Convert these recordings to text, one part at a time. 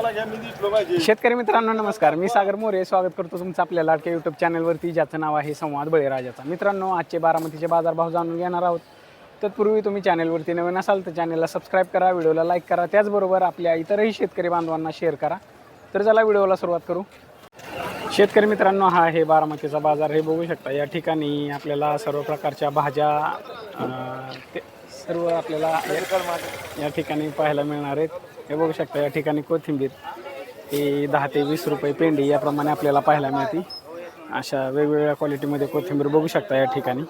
शेतकरी मित्रांनो नमस्कार. मी सागर मोरे. स्वागत करतो तुमचं आपल्या लाडक्या यूट्यूब चॅनलवरती ज्याचं नाव आहे संवाद बळीराजाचा मित्रांनो आजचे बारामतीचे बाजारभाव जाणून घेणार आहोत. तत्पूर्वी तुम्ही चॅनलवरती नवीन असाल तर चॅनलला सबस्क्राईब करा व्हिडिओला लाईक करा. त्याचबरोबर आपल्या इतरही शेतकरी बांधवांना शेअर करा. तर चला व्हिडिओला सुरुवात करू. शेतकरी मित्रांनो हा आहे बारामतीचा बाजार. हे बघू शकता या ठिकाणी आपल्याला सर्व प्रकारच्या भाज्या ते सर्व आपल्याला या- ठिकाणी पाहायला मिळणार आहेत. हे बघू शकता या ठिकाणी कोथिंबीर ही दहा ते वीस रुपये पेंडी याप्रमाणे आपल्याला पाहायला मिळते. अशा वेगवेगळ्या क्वालिटीमध्ये कोथिंबीर बघू शकता या ठिकाणी.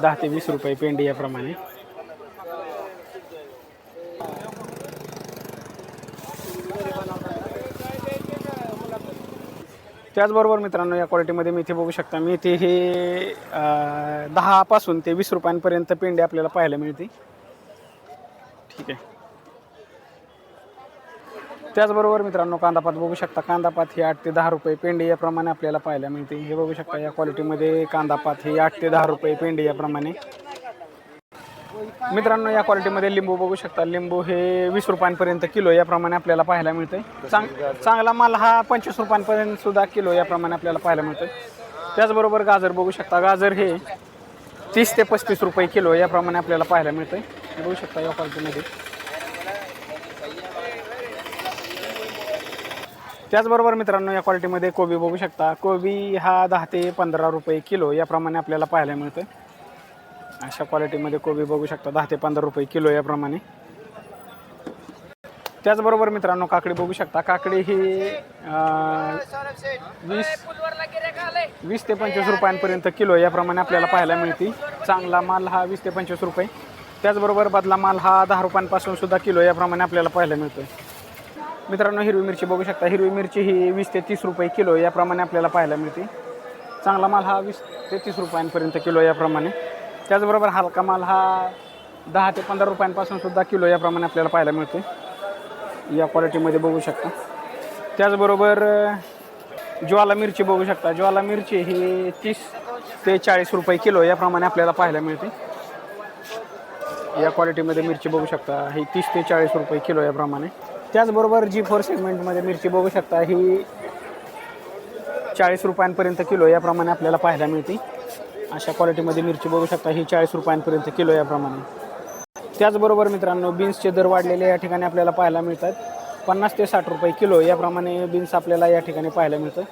दहा ते वीस रुपये पेंडी याप्रमाणे. त्याचबरोबर मित्रांनो या क्वालिटीमध्ये मेथी बघू शकता मेथी हे दहापासून ते वीस रुपयांपर्यंत पेंडी आपल्याला पाहायला मिळते. ठीक आहे. त्याचबरोबर मित्रांनो कांदापात बघू शकता कांदापात ही आठ ते दहा रुपये पेंडी याप्रमाणे आपल्याला पाहायला मिळते. हे बघू शकता या क्वालिटीमध्ये कांदापात ही आठ ते दहा रुपये पेंडी याप्रमाणे. मित्रांनो या क्वालिटीमध्ये लिंबू बघू शकता. लिंबू हे वीस रुपयांपर्यंत किलो याप्रमाणे आपल्याला पाहायला मिळते चांग चांगला माल हा पंचवीस रुपयांपर्यंत सुद्धा किलो याप्रमाणे आपल्याला पाहायला मिळतं त्याचबरोबर गाजर बघू शकता. गाजर हे तीस ते पस्तीस रुपये किलो याप्रमाणे आपल्याला पाहायला मिळतं बघू शकता या क्वालिटीमध्ये. त्याचबरोबर मित्रांनो या क्वालिटीमध्ये कोबी बघू शकता. कोबी हा दहा ते पंधरा रुपये किलो याप्रमाणे आपल्याला पाहायला मिळतं अशा क्वालिटीमध्ये कोबी बघू शकता. दहा ते पंधरा रुपये किलो याप्रमाणे. त्याचबरोबर मित्रांनो काकडी बघू शकता. काकडी ही वीस वीस ते पंचवीस रुपयांपर्यंत किलो याप्रमाणे आपल्याला पाहायला मिळते. चांगला माल हा वीस ते पंचवीस रुपये. त्याचबरोबर बदला माल हा दहा रुपयांपासून सुद्धा किलो याप्रमाणे आपल्याला पाहायला मिळतो. मित्रांनो हिरवी मिरची बघू शकता. हिरवी मिरची ही वीस ते तीस रुपये किलो याप्रमाणे आपल्याला पाहायला मिळते. चांगला माल हा वीस ते तीस रुपयांपर्यंत किलो याप्रमाणे. त्याचबरोबर हलका माल हा दहा ते पंधरा रुपयांपासून सुद्धा किलो याप्रमाणे आपल्याला पाहायला मिळते या क्वालिटीमध्ये बघू शकता. त्याचबरोबर ज्वाला मिरची बघू शकता. ज्वाला मिरची ही तीस ते चाळीस रुपये किलो याप्रमाणे आपल्याला पाहायला मिळते. या क्वालिटीमध्ये मिरची बघू शकता. ही तीस ते चाळीस रुपये किलो याप्रमाणे. त्याचबरोबर जी फोर सेगमेंटमध्ये मिरची बघू शकता ही चाळीस रुपयांपर्यंत किलो याप्रमाणे आपल्याला पाहायला मिळते. अशा क्वालिटीमध्ये मिरची बघू शकता. ही चाळीस रुपयांपर्यंत किलो याप्रमाणे. त्याचबरोबर मित्रांनो बीन्सचे दर वाढलेले या ठिकाणी आपल्याला पाहायला मिळतात. पन्नास ते साठ रुपये किलो याप्रमाणे बीन्स आपल्याला या ठिकाणी पाहायला मिळतं.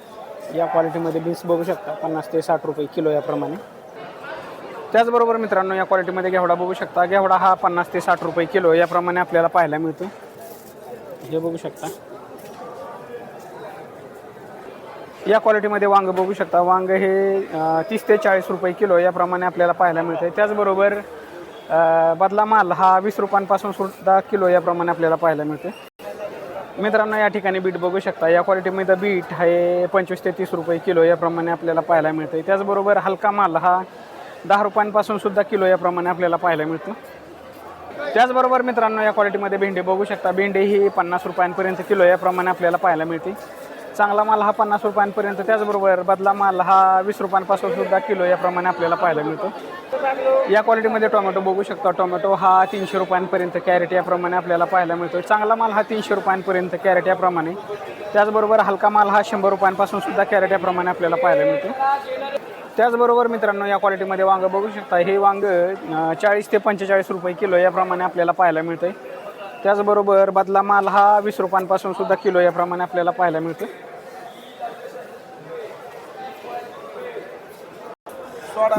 या क्वालिटीमध्ये बीन्स बघू शकता. पन्नास ते साठ रुपये किलो याप्रमाणे. त्याचबरोबर मित्रांनो या क्वालिटीमध्ये घेवडा बघू शकता. घेवडा हा पन्नास ते साठ रुपये किलो याप्रमाणे आपल्याला पाहायला मिळतो. हे बघू शकता. या क्वालिटीमध्ये वांग बघू शकता. वांग हे तीस ते चाळीस रुपये किलो याप्रमाणे आपल्याला पाहायला मिळते त्याचबरोबर बदला माल हा वीस रुपयांपासून सुद्धा किलो याप्रमाणे आपल्याला पाहायला मिळते मित्रांनो या ठिकाणी बीट बघू शकता. या क्वालिटीमध्ये बीट हे पंचवीस ते तीस रुपये किलो याप्रमाणे आपल्याला पाहायला मिळते त्याचबरोबर हलका माल हा दहा रुपयांपासून सुद्धा किलो याप्रमाणे आपल्याला पाहायला मिळतो त्याचबरोबर मित्रांनो या क्वालिटीमध्ये भेंडी बघू शकता. भेंडी ही पन्नास रुपयांपर्यंत किलो याप्रमाणे आपल्याला पाहायला मिळते. चांगला माल हा पन्नास रुपयांपर्यंत त्याचबरोबर बदला माल हा वीस रुपयांपासून सुद्धा किलो याप्रमाणे आपल्याला पाहायला मिळतो. या क्वालिटीमध्ये टोमॅटो बघू शकता. टोमॅटो हा तीनशे रुपयांपर्यंत कॅरेट याप्रमाणे आपल्याला पाहायला मिळतो. चांगला माल हा तीनशे रुपयांपर्यंत कॅरेट याप्रमाणे. त्याचबरोबर हलका माल हा शंभर रुपयांपासून सुद्धा कॅरेट याप्रमाणे आपल्याला पाहायला मिळतो. त्याचबरोबर मित्रांनो या क्वालिटीमध्ये वांग बघू शकता. हे वांग चाळीस ते पंचेचाळीस रुपये किलो याप्रमाणे आपल्याला पाहायला मिळतं आहे त्याचबरोबर बदला माल हा वीस रुपयांपासून सुद्धा किलो याप्रमाणे आपल्याला पाहायला मिळतो.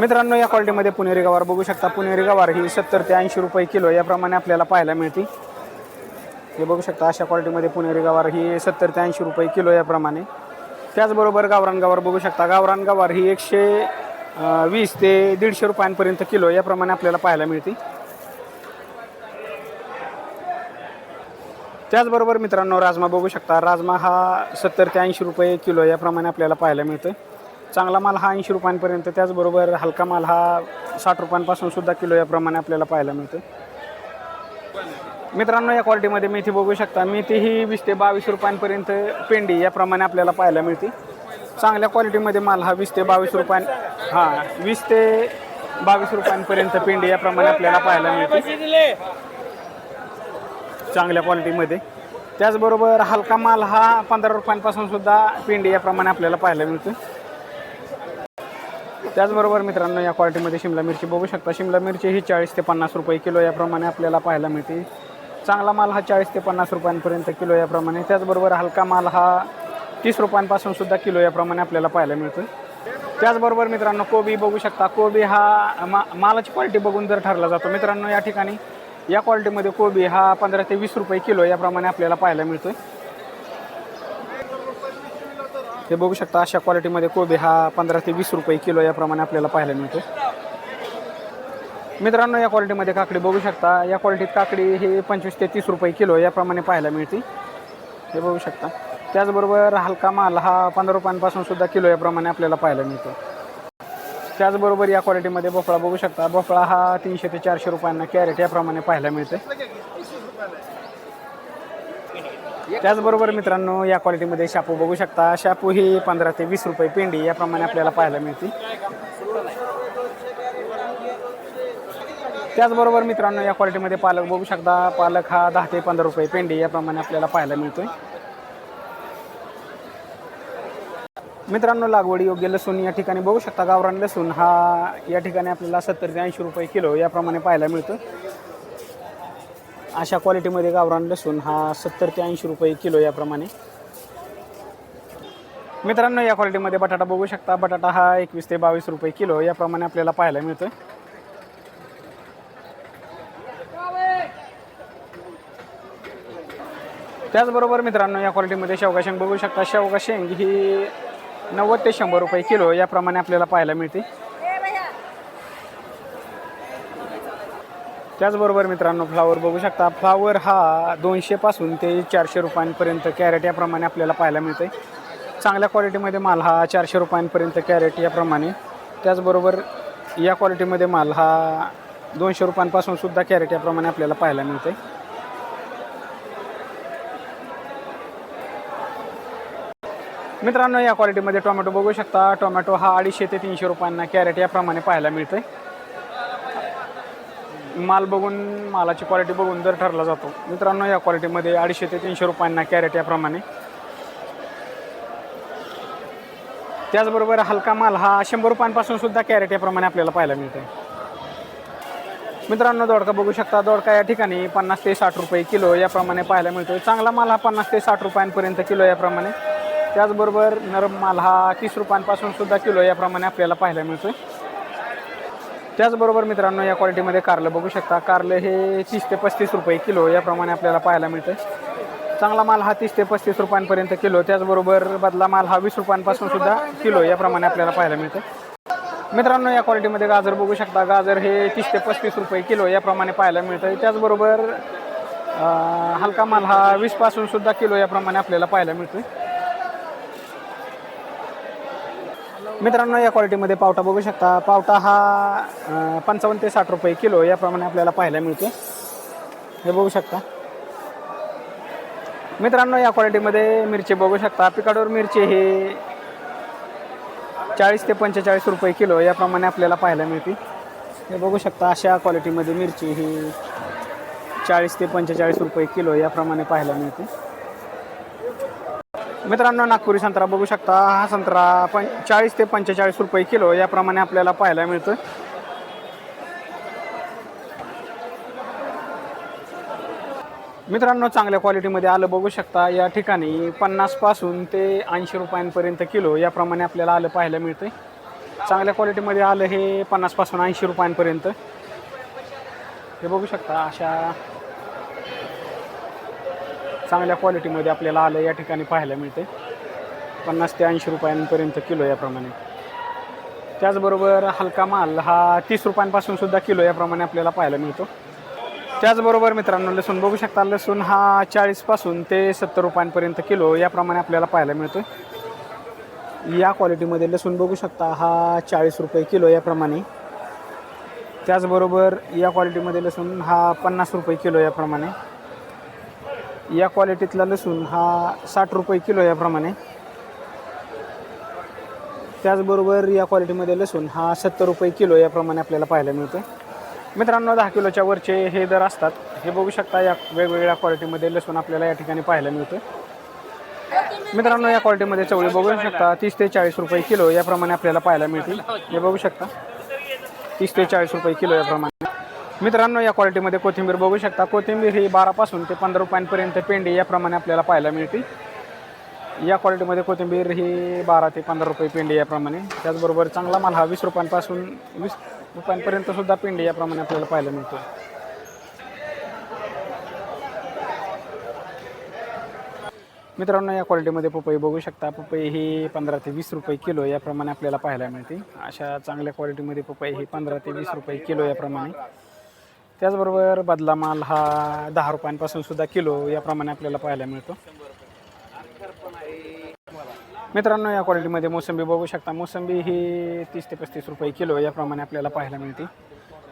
मित्रांनो या क्वालिटीमध्ये पुणेरी गवार बघू शकता. पुणेरी गवार ही सत्तर ते ऐंशी रुपये किलो याप्रमाणे आपल्याला पाहायला मिळते. हे बघू शकता अशा क्वालिटीमध्ये पुणेरी गवार ही सत्तर ते ऐंशी रुपये किलो याप्रमाणे. त्याचबरोबर गावरान गवार बघू शकता. गावरान गवार ही एकशे वीस ते दीडशे रुपयांपर्यंत किलो याप्रमाणे आपल्याला पाहायला मिळते. त्याचबरोबर मित्रांनो राजमा बघू शकता. राजमा हा सत्तर ते ऐंशी रुपये किलो याप्रमाणे आपल्याला पाहायला मिळतं चांगला माल हा ऐंशी रुपयांपर्यंत त्याचबरोबर हलका माल हा साठ रुपयांपासून सुद्धा किलो याप्रमाणे आपल्याला पाहायला मिळतं मित्रांनो या क्वालिटीमध्ये मेथी बघू शकता. मेथी ही वीस ते बावीस रुपयांपर्यंत पेंडी याप्रमाणे आपल्याला पाहायला मिळते. चांगल्या क्वालिटीमध्ये माल हा वीस ते बावीस रुपयां हां वीस ते बावीस रुपयांपर्यंत पेंडी याप्रमाणे आपल्याला पाहायला मिळते. चांगल्या क्वालिटीमध्ये त्याचबरोबर हलका माल हा पंधरा रुपयांपासून सुद्धा पिंडी याप्रमाणे आपल्याला पाहायला मिळतो त्याचबरोबर मित्रांनो या क्वालिटीमध्ये शिमला मिरची बघू शकता. शिमला मिरची ही चाळीस ते पन्नास रुपये किलो याप्रमाणे आपल्याला पाहायला मिळते. चांगला माल हा चाळीस ते पन्नास रुपयांपर्यंत किलो याप्रमाणे. त्याचबरोबर हलका माल हा तीस रुपयांपासून सुद्धा किलो याप्रमाणे आपल्याला पाहायला मिळतो त्याचबरोबर मित्रांनो कोबी बघू शकता. कोबी हा मा मालाची क्वालिटी बघून जर ठरला जातो मित्रांनो या ठिकाणी या क्वालिटीमध्ये कोबी हा पंधरा ते वीस रुपये किलो याप्रमाणे आपल्याला पाहायला मिळतो हे बघू शकता अशा क्वालिटीमध्ये कोबी हा पंधरा ते वीस रुपये किलो याप्रमाणे आपल्याला पाहायला मिळतो मित्रांनो या क्वालिटीमध्ये काकडी बघू शकता. या क्वालिटीत काकडी हे पंचवीस ते तीस रुपये किलो याप्रमाणे पाहायला मिळते. हे बघू शकता. त्याचबरोबर हलका माल हा पंधरा रुपयांपासून सुद्धा किलो याप्रमाणे आपल्याला पाहायला मिळतो त्याचबरोबर या क्वालिटीमध्ये भोपळा बघू शकता. भोपळा हा तीनशे ते चारशे रुपयांना कॅरेट याप्रमाणे पाहायला मिळते त्याचबरोबर मित्रांनो या क्वालिटीमध्ये शापू बघू शकता. शापू ही पंधरा ते वीस रुपये पेंडी याप्रमाणे आपल्याला पाहायला मिळते. त्याचबरोबर मित्रांनो या क्वालिटीमध्ये पालक बघू शकता. पालक हा दहा ते पंधरा रुपये पेंडी याप्रमाणे आपल्याला पाहायला मिळतोय. मित्रांनो लागवड योग्य लसूण या ठिकाणी बघू शकता. गावरान लसूण हा या ठिकाणी आपल्याला सत्तर ते ऐंशी रुपये किलो याप्रमाणे पाहायला मिळतो अशा क्वालिटीमध्ये गावरान लसूण हा सत्तर ते ऐंशी रुपये किलो याप्रमाणे. मित्रांनो या क्वालिटीमध्ये बटाटा बघू शकता. बटाटा हा एकवीस ते बावीस रुपये किलो याप्रमाणे आपल्याला पाहायला मिळतोय. त्याचबरोबर मित्रांनो या क्वालिटीमध्ये शेवगा शेंग बघू शकता. शेवगा शेंग ही नव्वद ते शंभर रुपये किलो याप्रमाणे आपल्याला पाहायला मिळते. त्याचबरोबर मित्रांनो फ्लावर बघू शकता. फ्लावर हा दोनशेपासून ते चारशे रुपयांपर्यंत कॅरेट याप्रमाणे आपल्याला पाहायला मिळते चांगल्या क्वालिटीमध्ये माल हा चारशे रुपयांपर्यंत कॅरेट याप्रमाणे. त्याचबरोबर या क्वालिटीमध्ये माल हा दोनशे रुपयांपासून सुद्धा कॅरेट याप्रमाणे आपल्याला पाहायला मिळते मित्रांनो या क्वालिटीमध्ये टोमॅटो बघू शकता. टोमॅटो हा अडीचशे ते तीनशे रुपयांना कॅरेट याप्रमाणे पाहायला मिळतोय. माल बघून मालाची क्वालिटी बघून दर ठरला जातो. मित्रांनो या क्वालिटीमध्ये अडीचशे ते तीनशे रुपयांना कॅरेट याप्रमाणे. त्याचबरोबर हलका माल हा शंभर रुपयांपासून सुद्धा कॅरेट याप्रमाणे आपल्याला पाहायला मिळतोय. मित्रांनो दोडका बघू शकता. दोडका या ठिकाणी पन्नास ते साठ रुपये किलो याप्रमाणे पाहायला मिळतोय. चांगला माल हा पन्नास ते साठ रुपयांपर्यंत किलो याप्रमाणे. त्याचबरोबर नरम माल हा तीस रुपयांपासून सुद्धा किलो याप्रमाणे आपल्याला पाहायला मिळतोय. त्याचबरोबर मित्रांनो या क्वालिटीमध्ये कारलं बघू शकता. कारलं हे तीस ते पस्तीस रुपये किलो याप्रमाणे आपल्याला पाहायला मिळतं चांगला माल हा तीस ते पस्तीस रुपयांपर्यंत किलो त्याचबरोबर बदला माल हा वीस रुपयांपासून सुद्धा किलो याप्रमाणे आपल्याला पाहायला मिळतं मित्रांनो या क्वालिटीमध्ये गाजर बघू शकता. गाजर हे तीस ते पस्तीस रुपये किलो याप्रमाणे पाहायला मिळतं त्याचबरोबर हलका माल हा वीसपासून सुद्धा किलो याप्रमाणे आपल्याला पाहायला मिळतोय. मित्रांनो या क्वालिटीमध्ये पावटा बघू शकता. पावटा हा पंचावन्न ते साठ रुपये किलो याप्रमाणे आपल्याला पाहायला मिळतो हे बघू शकता. मित्रांनो या क्वालिटीमध्ये मिरची बघू शकता. पिकाडोर मिरची हे चाळीस ते पंचेचाळीस रुपये किलो याप्रमाणे आपल्याला पाहायला मिळते हे बघू शकता अशा क्वालिटीमध्ये मिरची ही चाळीस ते पंचेचाळीस रुपये किलो याप्रमाणे पाहायला मिळते मित्रांनो नागपुरी संत्रा बघू शकता. हा संत्रा पण चाळीस ते पंचेचाळीस रुपये किलो याप्रमाणे आपल्याला पाहायला मिळतं मित्रांनो चांगल्या क्वालिटीमध्ये आलं बघू शकता. या ठिकाणी पन्नासपासून ते ऐंशी रुपयांपर्यंत किलो याप्रमाणे आपल्याला आलं पाहायला मिळतं चांगल्या क्वालिटीमध्ये आलं हे पन्नासपासून ऐंशी रुपयांपर्यंत. हे बघू शकता अशा चांगल्या क्वालिटीमध्ये आपल्याला आलं या ठिकाणी पाहायला मिळते. पन्नास ते ऐंशी रुपयांपर्यंत किलो याप्रमाणे. त्याचबरोबर हलका माल हा तीस रुपयांपासून सुद्धा किलो याप्रमाणे आपल्याला पाहायला मिळतो. त्याचबरोबर मित्रांनो लसूण बघू शकता लसूण हा चाळीसपासून ते सत्तर रुपयांपर्यंत किलो याप्रमाणे आपल्याला पाहायला मिळतो या क्वालिटीमध्ये लसूण बघू शकता हा चाळीस रुपये किलो याप्रमाणे. त्याचबरोबर या क्वालिटीमध्ये लसूण हा पन्नास रुपये किलो याप्रमाणे. या क्वालिटीतला लसूण हा साठ रुपये किलो याप्रमाणे. त्याचबरोबर या क्वालिटीमध्ये लसूण हा सत्तर रुपये किलो याप्रमाणे आपल्याला पाहायला मिळतो मित्रांनो दहा किलोच्या वरचे हे दर असतात. हे बघू शकता या वेगवेगळ्या क्वालिटीमध्ये लसूण आपल्याला या ठिकाणी पाहायला मिळतं मित्रांनो या क्वालिटीमध्ये चवळी बघू शकता. तीस ते चाळीस रुपये किलो याप्रमाणे आपल्याला पाहायला मिळतील. हे बघू शकता. तीस ते चाळीस रुपये किलो याप्रमाणे. मित्रांनो या क्वालिटीमध्ये कोथिंबीर बघू शकता. कोथिंबीर ही बारापासून ते पंधरा रुपयांपर्यंत पेंडी याप्रमाणे आपल्याला पाहायला मिळते. या क्वालिटीमध्ये कोथिंबीर ही बारा ते पंधरा रुपये पेंडी याप्रमाणे त्याचबरोबर चांगला माल हा वीस रुपयांपासून वीस रुपयांपर्यंत सुद्धा पेंडी याप्रमाणे आपल्याला पाहायला मिळतो. मित्रांनो या क्वालिटीमध्ये पपई बघू शकता. पपई ही पंधरा ते वीस रुपये किलो याप्रमाणे आपल्याला पाहायला मिळते. अशा चांगल्या क्वालिटीमध्ये पपई ही पंधरा ते वीस रुपये किलो याप्रमाणे त्याचबरोबर बदला माल हा दहा रुपयांपासून सुद्धा किलो याप्रमाणे आपल्याला पाहायला मिळतो. मित्रांनो या क्वालिटीमध्ये मोसंबी बघू शकता. मोसंबी ही तीस ते पस्तीस रुपये किलो याप्रमाणे आपल्याला पाहायला मिळते.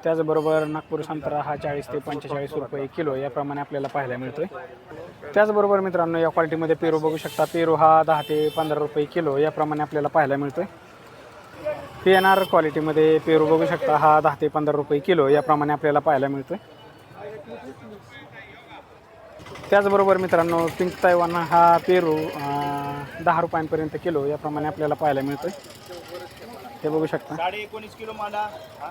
त्याचबरोबर नागपूर संत्रा हा चाळीस ते पंचेचाळीस रुपये किलो याप्रमाणे आपल्याला पाहायला मिळतोय. त्याचबरोबर मित्रांनो या क्वालिटीमध्ये पेरू बघू शकता. पेरू हा दहा ते पंधरा रुपये किलो याप्रमाणे आपल्याला पाहायला मिळतोय. पी एन आर क्वालिटीमध्ये पेरू बघू शकता हा दहा ते पंधरा रुपये किलो याप्रमाणे आपल्याला पाहायला मिळतोय. त्याचबरोबर मित्रांनो पिंक तायवान हा पेरू दहा रुपयांपर्यंत किलो याप्रमाणे आपल्याला पाहायला मिळतोय. हे बघू शकता साडे एकोणीस किलो माला हा?